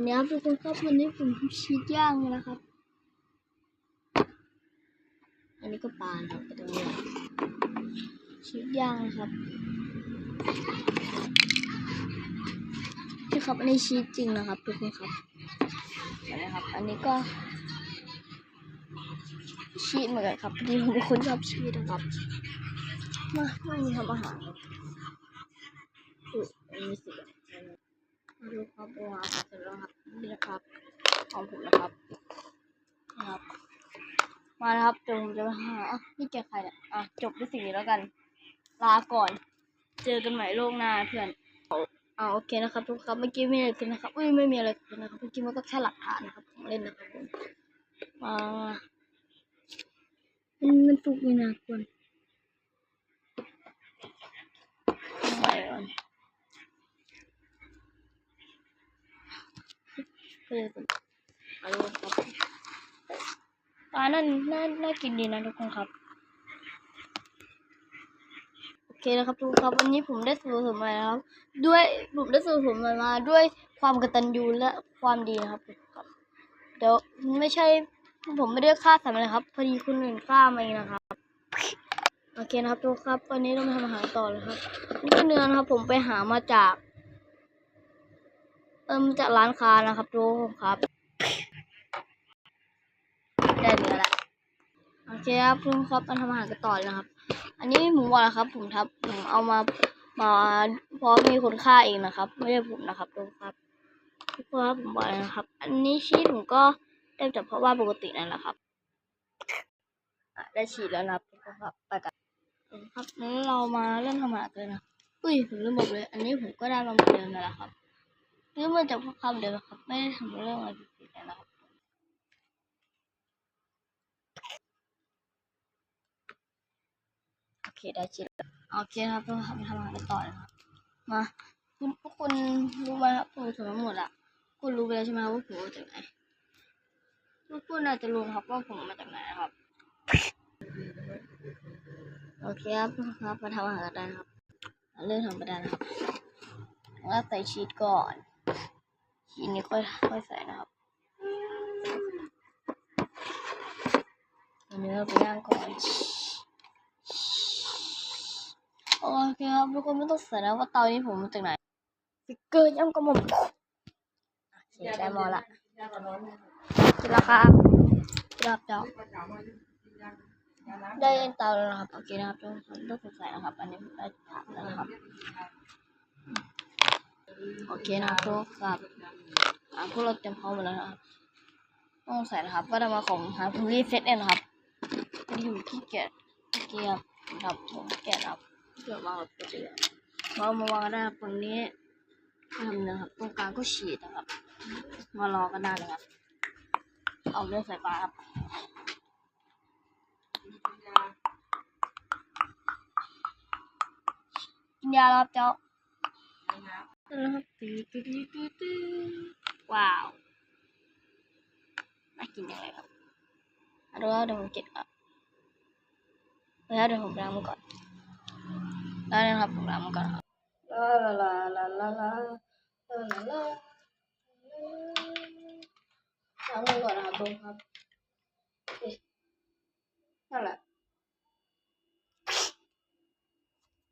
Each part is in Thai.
วันนี้ครับทุกคนครับวันนี้ผมชีสย่างนะครับ อันนี้ก็ปลาครับไปตรงนี้ชีสย่างนะครับนี่ครับอันนี้ชีสจริงนะครับทุกคนครับเห็นะครับ อันนี้ก็ชีสเหมือนกันครับพอดีผมเป็นคนชอบชีสนะครับมาไม่มีทำอาหารครับอุ้ยอันนี้สิ มาดูครับว่าเสร็จแล้วครับนี่นะครับของผมนะครับนะครับมาแล้วครับเดี๋ยวผมจะหานี่แกใครเนี่ยอะจบด้วยสิ่งนี้แล้วกัน ลาก่อน เจอกันใหม่โลกหน้าเพื่อนเอาโอเคนะครับทุกครับเมื่อกี้ไม่มีอะไรขึ้นนะครับอุ้ยไม่มีอะไรขึ้นนะครับเมื่อกี้มันก็แค่หลักฐานนะครับของเล่นนะครับผมมามันมันสุกไม่น่ากวนไปก่อน เออเอาเลยครับปลานั่นน่าน่ากินดีนะทุกคนครับ โอเคนะครับทุกคนครับวันนี้ผมได้สูตรผมมาแล้วครับ ด้วยผมได้สูตรผมมาด้วยความกตัญญูและความดีนะครับครับ เดี๋ยวไม่ใช่ผมไม่ได้ฆ่าสัตว์อะไรครับ พอดีคุณอื่นฆ่ามาเองนะครับโอเคนะครับทุกครับวันนี้เรามาทำอาหารต่อเลยครับนี่เนื้อนะครับผมไปหามาจาก เอิมจากร้านค้านะครับทุกคนครับ ได้เนื้อละโอเคครับทุกคนครับมาทำอาหารกันต่อเลยนะครับ อันนี้หมูบอลครับ ผมทับผมเอามามาพราะมีคนฆ่าเองนะครับ ไม่ใช่ผมนะครับทุกคนครับทุกคนครับผมบอกเลยนะครับ อันนี้ชีสผมก็ได้จากเพราะว่าปกตินั่นแหละครับได้ฉีดแล้วนะครับทุกคนครับไปกันครับแล้วเรามาเริ่มทำอาหารกันนะอุ้ยผมลืมบอกเลย อันนี้ผมก็ได้มาหมือนเดิมนั่นแหละครับ ลืมมาจากพวกคำเดิมนะครับ ไม่ได้ทำเรื่องอะไรผิดๆนะครับโอเคได้ชิดแล้วโอเคครับเราทำทำอาหารกันต่อเลยครับมาคุณพวกคุณรู้ไหมครับผมส่วนทั้งหมดอะคุณรู้ไปแล้วใช่ไหมว่าผมมาจากไหนทุกคนอาจจะรู้ครับว่าผมมาจากไหนครับ โอเคครับครับมาทำอาหารกันได้นะครับเริ่มทำกันได้นครับแล้วใส่ชีสก่อน ชีสนี้ค่อยค่อยใส่นะครับเอาเนื้อไปย่างก่อนโอเคครับทุกคนไม่ต้องใส่แล้วว่าเตานี้ผมมาจากไหนฟิกเกอร์ย่ำกระหม่อมโอเคได้หมอละกินแล้วครับกินแล้วครับเจ้าได้เตาแล้วนะครับโอเคนะครับทุกคนต้องใส่นะครับ อันนี้ผมได้ถามแล้วนะครับ โอเคนะครับทุกคนครับพวกเราเตรียมพร้อมหมดแล้วนะครับต้องใส่นะครับก็ได้มาของหาผมรีเซตเองนะครับพอดีผมขี้เกียจเกียจครับผมแกะครับเพื่อวางแบบเดียวเรามาวางได้ตรงนี้ทำนะครับตรงกลางก็ฉีดนะครับ มารอกันได้เลยครับ เอาเลือดใส่ปลาครับกินยาแล้วครับเจ้า แล้วครับตื้อตื้อตื้อตื้อว้าว น่ากินยังไงครับเอาดูว่าเดี๋ยวผมเก็บอะแล้วเดี๋ยวผมล้างมือก่อนได้เลยครับผมล้างมือก่อนครับลาลาลาลาลาลาลาลาล้างมือก่อนนะครับดูครับนั่นแหละ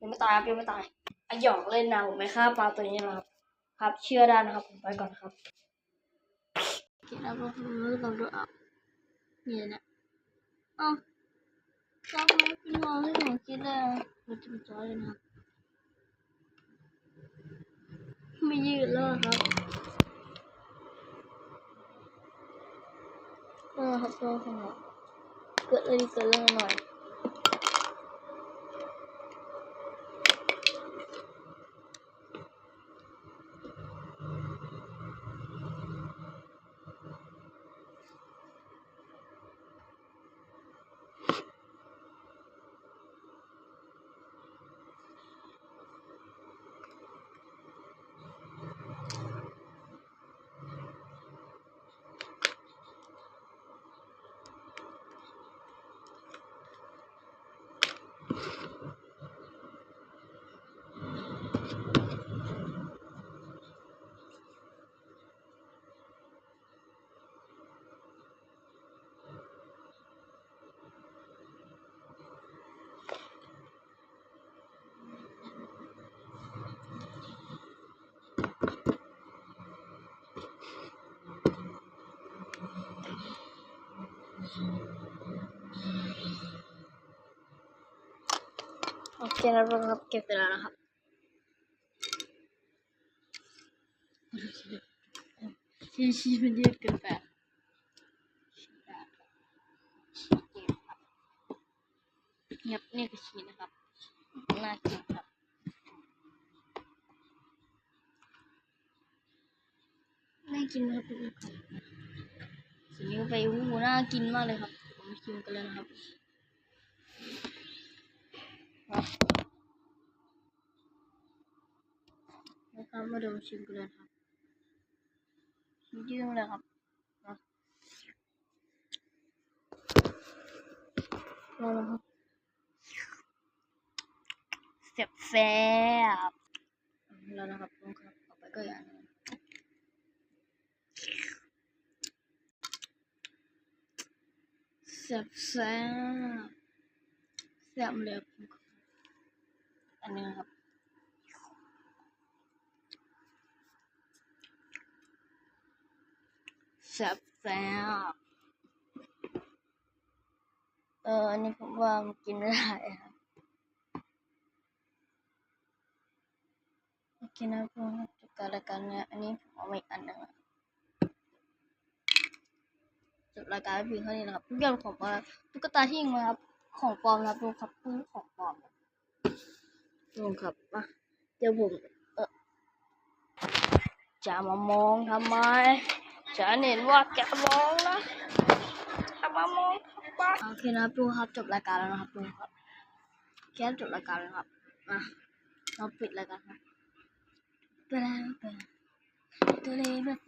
ยังไม่ตายครับยังไม่ตาย อะหยอกเล่นนะผมไม่ฆ่าปลาตัวนี้หรอกครับ ครับ เชื่อได้นะครับ ผมไปก่อนครับกินแล้วก็รู้สึกดูอะเนี่ยนะเอ้าชอบไหมพี่น้องให้ผมกินเลยมันจะจอยเลยนะครับ ไม่ยืดแล้วครับเออครับตัวของเราเกิดอะไรเกิดเรื่องหน่อย คนะครับเก็บเสร็จแล้วนะครับชีชีมันยืดเกินไปเงียบนี่คือชีนะครับน่ากินครับน่ากินครับทุกคนสีนี้ไปอู้หูน่ากินมากเลยครับผมมาชิมกันเลยนะครับมานะ ครับมาดูชิมกันเลยครับยืดเลยครับมาลองนะครับเสียบแซ่บแล้วนะครับลองครับต่อไปก็อย่างหนึงแซ่บแซ่บแซ่บเลยครับอันนี้นะครับ ซ่บแซ่บเอออันนี้ผมว่ามันกินไม่ได้ครับโอเคนะเพื่อนครับจบการรายการเนี่ยอันนี้ผมเอาไว้อันนึงจบรายการไว้เพียงเท่านี้นะครับทุกอย่างของปลอมตุ๊กตาที่ยิงมาครับของปลอมนะครับดูครับนี่ของปลอมครับดูครับมาเดี๋ยวผมเออจะมามองทำไม ฉันเห็นว่าจะมองนะจะมามองทำไมโอเคนะครับดูครับจบรายการแล้วนะครับดูครับแค่จบรายการแล้วครับมาเราปิดรายการครับไปแล้วไปตัวเล็กแบบ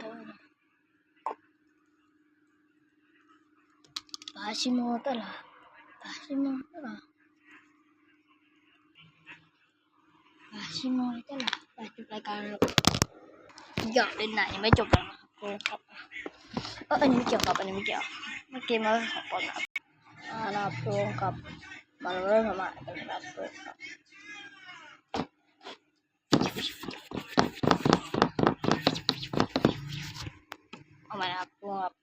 ตัวเล็ก Pasimotola. Pasimotola. Pasimotola. ไปจบรายการแล้วหยอกเล่นไหนยังไม่จบแล้ว นะครับโอ้ครับเอออันนี้ไม่เกี่ยวกับอันนี้ไม่เกี่ยวเมื่อกี้มาของปอนครับอ่านะครับโปรงกับมาเริ่มทำอะไรกันนะครับโปรงครับเอาม่นะครับโปรงครับ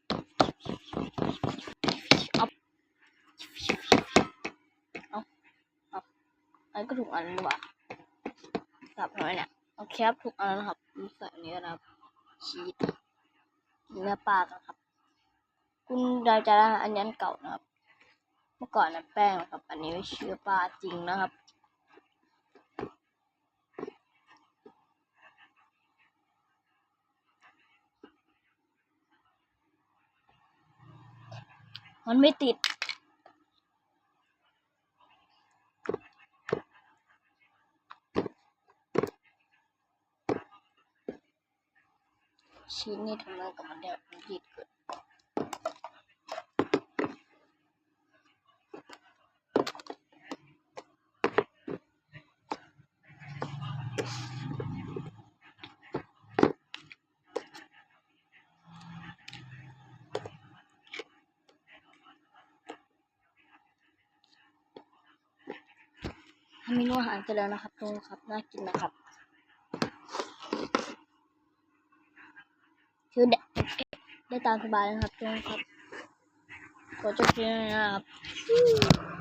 อันก็ถูกอันนี่หว่าสับทำไมเนี่ยโอเคครับถูกอันแล้วนะครับใส่อันนี้นะครับชีส เนื้อปลากันครับ คุณเราจะได้อันยันเก่านะครับ เมื่อก่อนนะแป้งนะครับ อันนี้เชื้อปลาจริงนะครับมันไม่ติด ชิ้นนี่ทำไมกับมันเดียวมันผิดเกิดทำเมนูอาหารกันแล้วนะครับทุกคนครับ น่ากินนะครับ คือได้ตามสบายนะครับทุกคนครับขอจบคลิปนี้นะครับ